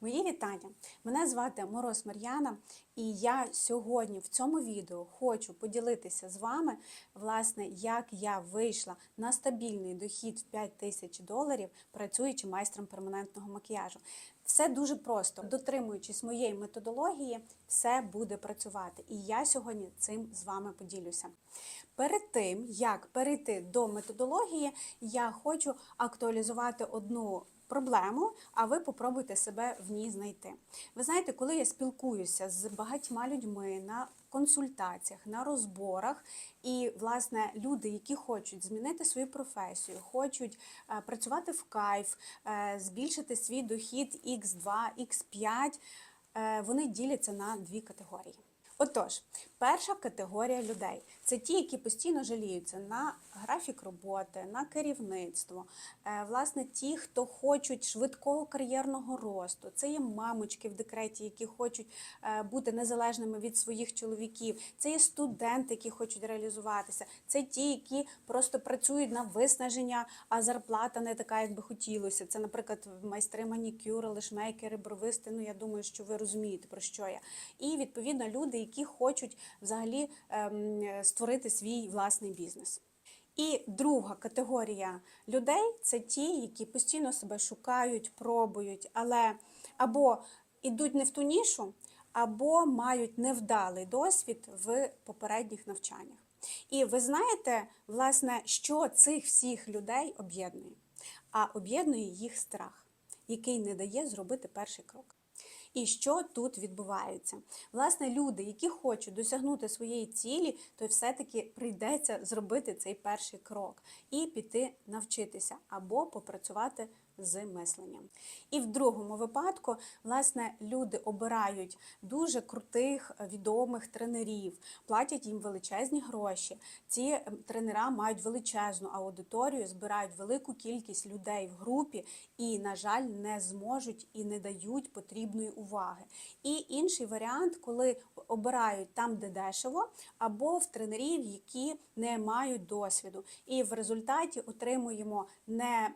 Мої вітання! Мене звати Мороз Мар'яна, і я сьогодні в цьому відео хочу поділитися з вами, власне, як я вийшла на стабільний дохід в 5 тисяч доларів, працюючи майстром перманентного макіяжу. Все дуже просто. Дотримуючись моєї методології, все буде працювати. І я сьогодні цим з вами поділюся. Перед тим, як перейти до методології, я хочу актуалізувати одну проблему, а ви попробуйте себе в ній знайти. Ви знаєте, коли я спілкуюся з багатьма людьми на консультаціях, на розборах, і власне люди, які хочуть змінити свою професію, хочуть е, працювати в кайф, е, збільшити свій дохід X2, X5, е, вони діляться на дві категорії. Отож, перша категорія людей це ті, які постійно жаліються на графік роботи, на керівництво. Е, Власне, ті, хто хочуть швидкого кар'єрного росту. Це є мамочки в декреті, які хочуть е, бути незалежними від своїх чоловіків. Це є студенти, які хочуть реалізуватися. Це ті, які просто працюють на виснаження, а зарплата не така, як би хотілося. Це, наприклад, майстри манікюри, лишмейкери, бровисти. Ну я думаю, що ви розумієте про що я. І відповідно люди, які хочуть взагалі ем, створити свій власний бізнес. І друга категорія людей це ті, які постійно себе шукають, пробують, але або йдуть не в ту нішу, або мають невдалий досвід в попередніх навчаннях. І ви знаєте, власне, що цих всіх людей об'єднує? А об'єднує їх страх, який не дає зробити перший крок. І що тут відбувається? Власне, люди, які хочуть досягнути своєї цілі, то все-таки прийдеться зробити цей перший крок і піти навчитися або попрацювати з мисленням. І в другому випадку, власне, люди обирають дуже крутих відомих тренерів, платять їм величезні гроші. Ці тренера мають величезну аудиторію, збирають велику кількість людей в групі і, на жаль, не зможуть і не дають потрібної уваги. І інший варіант, коли обирають там, де дешево, або в тренерів, які не мають досвіду. І в результаті отримуємо не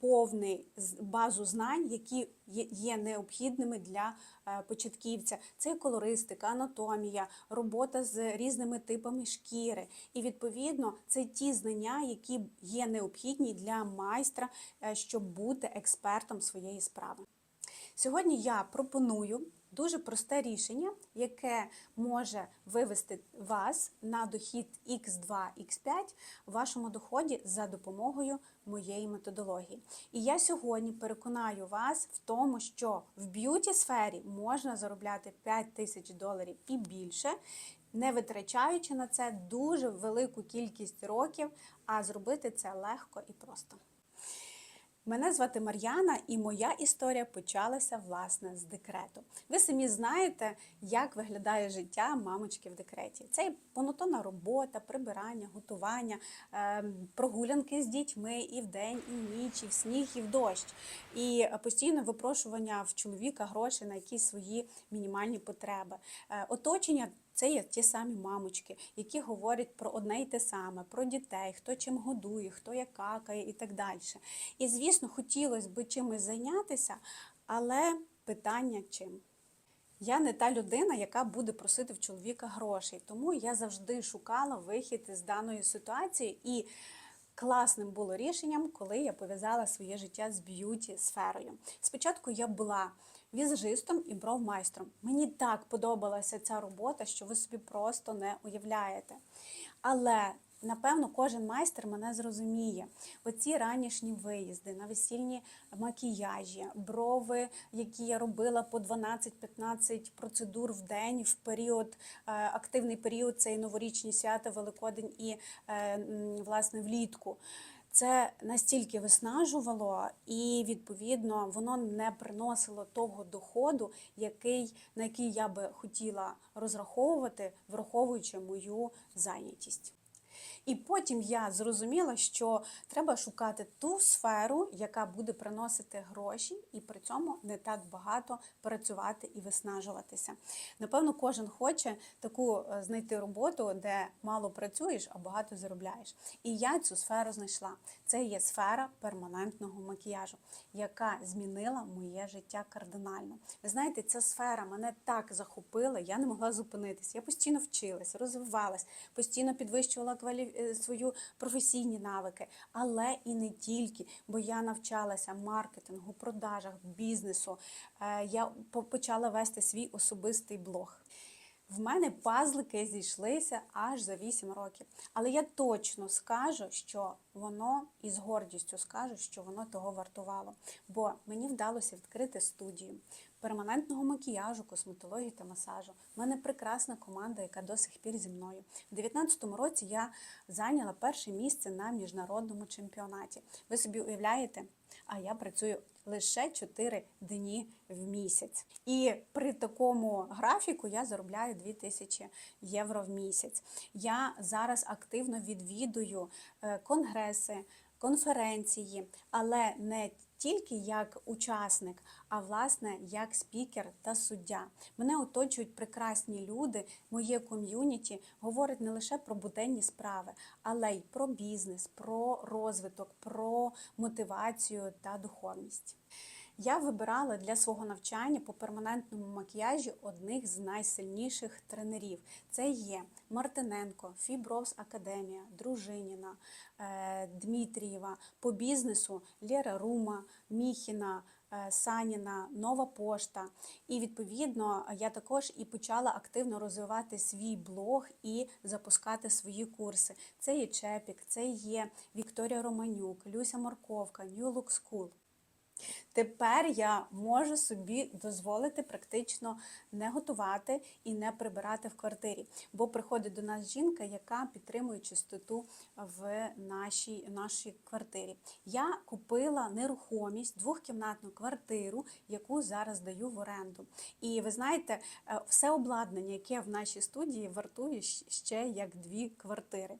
повний базу знань, які є- необхідними для е, початківця. Це колористика, анатомія, робота з різними типами шкіри. І відповідно це ті знання, які є необхідні для майстра, е, щоб бути експертом своєї справи. Сьогодні я пропоную дуже просте рішення, яке може вивести вас на дохід X2, X5 в вашому доході за допомогою моєї методології. І я сьогодні переконаю вас в тому, що в б'юті сфері можна заробляти 5 тисяч доларів і більше. Не витрачаючи на це дуже велику кількість років, а зробити це легко і просто. Мене звати Мар'яна, і моя історія почалася власне з декрету. Ви самі знаєте, як виглядає життя мамочки в декреті. Це і монотонна робота, прибирання, готування, ем, прогулянки з дітьми і вдень, і в ніч, і в сніг, і в дощ, і постійне випрошування в чоловіка грошей на якісь свої мінімальні потреби. Е, Оточення це є ті самі мамочки, які говорять про одне й те саме, про дітей, хто чим годує, хто як какає і так далі. І, звісно, хотілося б чимось зайнятися, але питання чим? Я не та людина, яка буде просити в чоловіка грошей, тому я завжди шукала вихід з даної ситуації і. Класним було рішенням, коли я пов'язала своє життя з б'юті сферою. Спочатку я була візажистом і бровмайстром. Мені так подобалася ця робота, що ви собі просто не уявляєте. Але напевно кожен майстер мене зрозуміє. Оці ранішні виїзди на весільні макіяжі, брови, які я робила по 12-15 процедур в день в період, е, активний період це і новорічні свята, Великодень і е, власне влітку. Це настільки виснажувало, і відповідно воно не приносило того доходу, який, на який я би хотіла розраховувати, враховуючи мою зайнятість. І потім я зрозуміла, що треба шукати ту сферу, яка буде приносити гроші, і при цьому не так багато працювати і виснажуватися. Напевно, кожен хоче таку е, знайти роботу, де мало працюєш, а багато заробляєш. І я цю сферу знайшла. Це є сфера перманентного макіяжу, яка змінила моє життя кардинально. Ви знаєте, ця сфера мене так захопила, я не могла зупинитися. Я постійно вчилась, розвивалась, постійно підвищувала квалі... е, свою професійні навики, але і не тільки, бо я навчалася маркетингу, продажах, бізнесу. Е, Я почала вести свій особистий блог. В мене пазлики зійшлися аж за 8 років. Але я точно скажу, що воно і з гордістю скажу, що воно того вартувало. Бо мені вдалося відкрити студію перманентного макіяжу, косметології та масажу. У мене прекрасна команда, яка до сих пір зі мною. У 2019 році я зайняла перше місце на міжнародному чемпіонаті. Ви собі уявляєте? А я працюю лише 4 дні в місяць. І при такому графіку я заробляю 2000 євро в місяць. Я зараз активно відвідую е, конгреси, конференції, але не тільки як учасник, а власне як спікер та суддя. Мене оточують прекрасні люди. Моє ком'юніті говорить не лише про буденні справи, але й про бізнес, про розвиток, про мотивацію та духовність. Я вибирала для свого навчання по перманентному макіяжі одних з найсильніших тренерів. Це є Мартиненко, Фібровс Академія, Дружиніна, е, Дмитрієва. По бізнесу Лєра Рума, Міхіна. е, Саніна, Нова пошта. І відповідно я також і почала активно розвивати свій блог і запускати свої курси. Це є Чепік, це є Вікторія Романюк, Люся Морковка, New Look School. Тепер я можу собі дозволити практично не готувати і не прибирати в квартирі, бо приходить до нас жінка, яка підтримує чистоту в нашій, нашій квартирі. Я купила нерухомість, двохкімнатну квартиру, яку зараз даю в оренду. І ви знаєте, е, все обладнання, яке в нашій студії, вартує ще як дві квартири.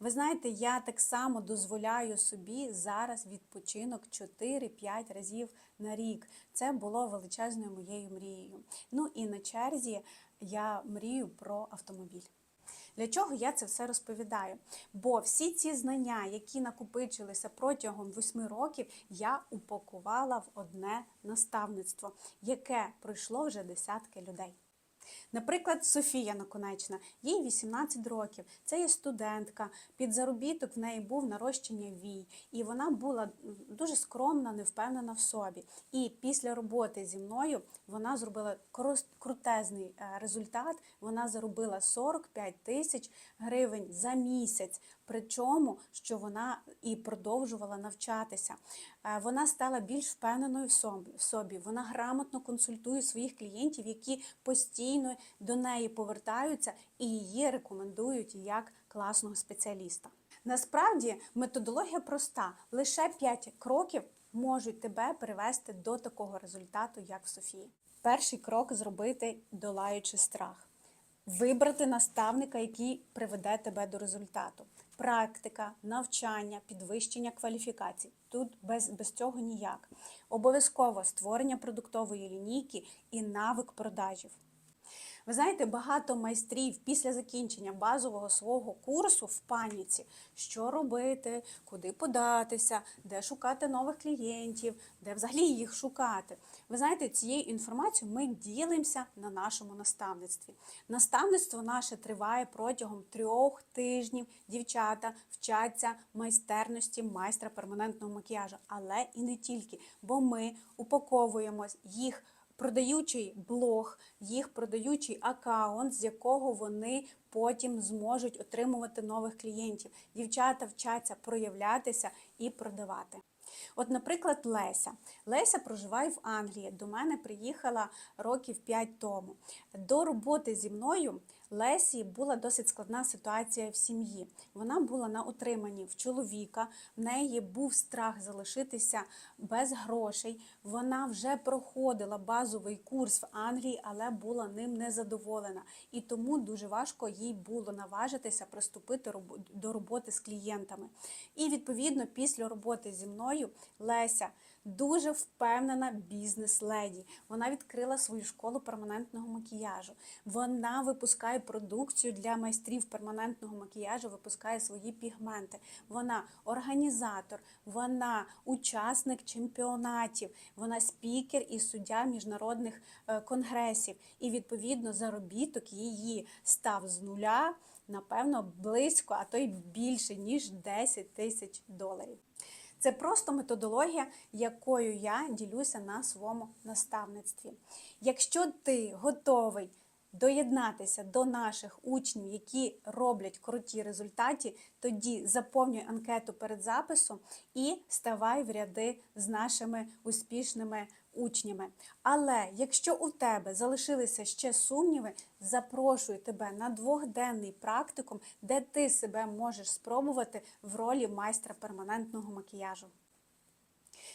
Ви знаєте, я так само дозволяю собі зараз відпочинок 4-5 разів на рік. Це було величезною моєю мрією. Ну і на черзі я мрію про автомобіль. Для чого я це все розповідаю? Бо всі ці знання, які накопичилися протягом восьми років, я упакувала в одне наставництво, яке пройшло вже десятки людей. Наприклад, Софія Наконечна, їй 18 років. Це є студентка. Під заробіток в неї був нарощення вій, і вона була дуже скромна, невпевнена в собі. І після роботи зі мною вона зробила крутезний е, результат. Вона заробила 45 тисяч гривень за місяць. Причому, що вона і продовжувала навчатися. Е, Вона стала більш впевненою в собі-. Вона грамотно консультує своїх клієнтів, які постійно до неї повертаються і її рекомендують як класного спеціаліста. Насправді методологія проста: лише 5 кроків можуть тебе привести до такого результату, як в Софії. Перший крок зробити, долаючи страх вибрати наставника, який приведе тебе до результату. Практика, навчання, підвищення кваліфікацій. Тут без, без цього ніяк. Обов'язково створення продуктової лінійки і навик продажів. Ви знаєте, багато майстрів після закінчення базового свого курсу в паніці, що робити, куди податися, де шукати нових клієнтів, де взагалі їх шукати. Ви знаєте, цією інформацією ми ділимося на нашому наставництві. Наставництво наше триває протягом трьох тижнів. Дівчата вчаться майстерності майстра перманентного макіяжу, але і не тільки, бо ми упаковуємо їх продаючий блог, їх продаючий аккаунт, з якого вони потім зможуть отримувати нових клієнтів. Дівчата вчаться проявлятися і продавати. От, наприклад, Леся. Леся проживає в Англії. До мене приїхала років 5 тому. До роботи зі мною Лесі була досить складна ситуація в сім'ї. Вона була на утриманні в чоловіка, в неї був страх залишитися без грошей. Вона вже проходила базовий курс в Англії, але була ним незадоволена. І тому дуже важко їй було наважитися приступити до роботи з клієнтами. І відповідно, після роботи зі мною Леся дуже впевнена бізнес-леді. Вона відкрила свою школу перманентного макіяжу. Вона випускає продукцію для майстрів перманентного макіяжу, випускає свої пігменти. Вона організатор, вона учасник чемпіонатів, вона спікер і суддя міжнародних е, конгресів. І відповідно заробіток її став з нуля. Напевно, близько, а то й більше ніж 10 тисяч доларів. Це просто методологія, якою я ділюся на своєму наставництві. Якщо ти готовий доєднатися до наших учнів, які роблять круті результати, тоді заповнюй анкету перед записом і ставай в ряди з нашими успішними учнями. Але якщо у тебе залишилися ще сумніви, запрошую тебе на двохденний практикум, де ти себе можеш спробувати в ролі майстра перманентного макіяжу.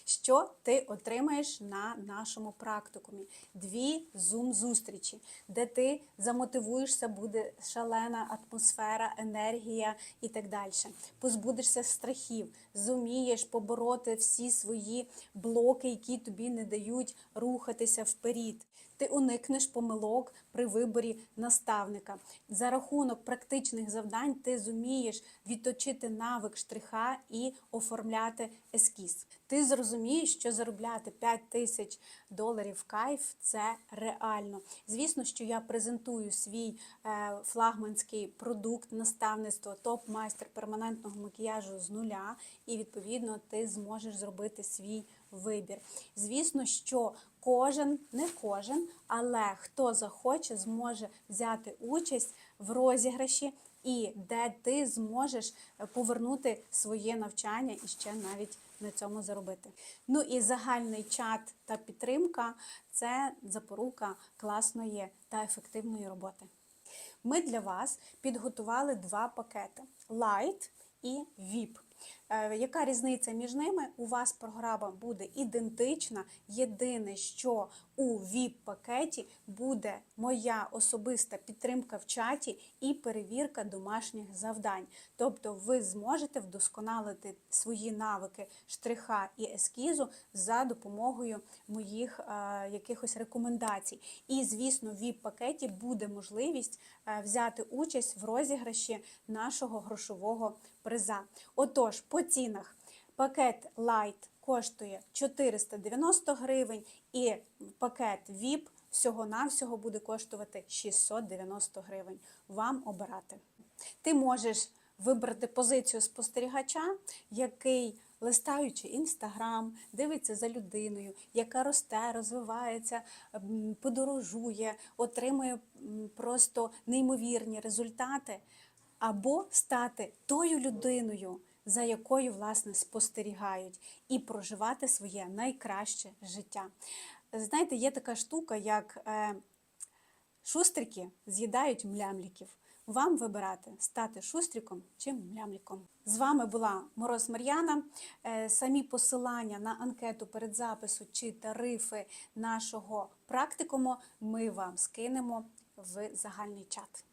Що ти отримаєш на нашому практикумі? Дві зум-зустрічі, де ти замотивуєшся, буде шалена атмосфера, енергія і так далі. Позбудешся страхів, зумієш побороти всі свої блоки, які тобі не дають рухатися вперед. Ти уникнеш помилок при виборі наставника. За рахунок практичних завдань ти зумієш відточити навик штриха і оформляти ескіз. Ти зрозумієш, що заробляти 5 тисяч доларів кайф це реально. Звісно, що я презентую свій е, флагманський продукт наставництво топ-майстер перманентного макіяжу з нуля, і відповідно ти зможеш зробити свій вибір. Звісно, що кожен, не кожен, але хто захоче, зможе взяти участь в розіграші. І де ти зможеш повернути своє навчання і ще навіть на цьому заробити. Ну і загальний чат та підтримка це запорука класної та ефективної роботи. Ми для вас підготували два пакети: Light і VIP. Е, Яка різниця між ними? У вас програма буде ідентична. Єдине, що у VIP-пакеті буде моя особиста підтримка в чаті і перевірка домашніх завдань. Тобто ви зможете вдосконалити свої навики штриха і ескізу за допомогою моїх е, якихось рекомендацій. І, звісно, в VIP-пакеті буде можливість е, взяти участь в розіграші нашого грошового приза. Отож, по цінах пакет Light коштує 490 гривень, і пакет VIP всього-навсього буде коштувати 690 гривень. Вам обирати. Ти можеш вибрати позицію спостерігача, який листаючи інстаграм, дивиться за людиною, яка росте, розвивається, подорожує, отримує просто неймовірні результати, або стати тою людиною, за якою власне спостерігають, і проживати своє найкраще життя. Знаєте, є така штука, як е, шустрики з'їдають млямліків. Вам вибирати стати шустриком чи млямліком. З вами була Мороз Мар'яна. Е, Самі посилання на анкету передзапису чи тарифи нашого практикуму ми вам скинемо в загальний чат.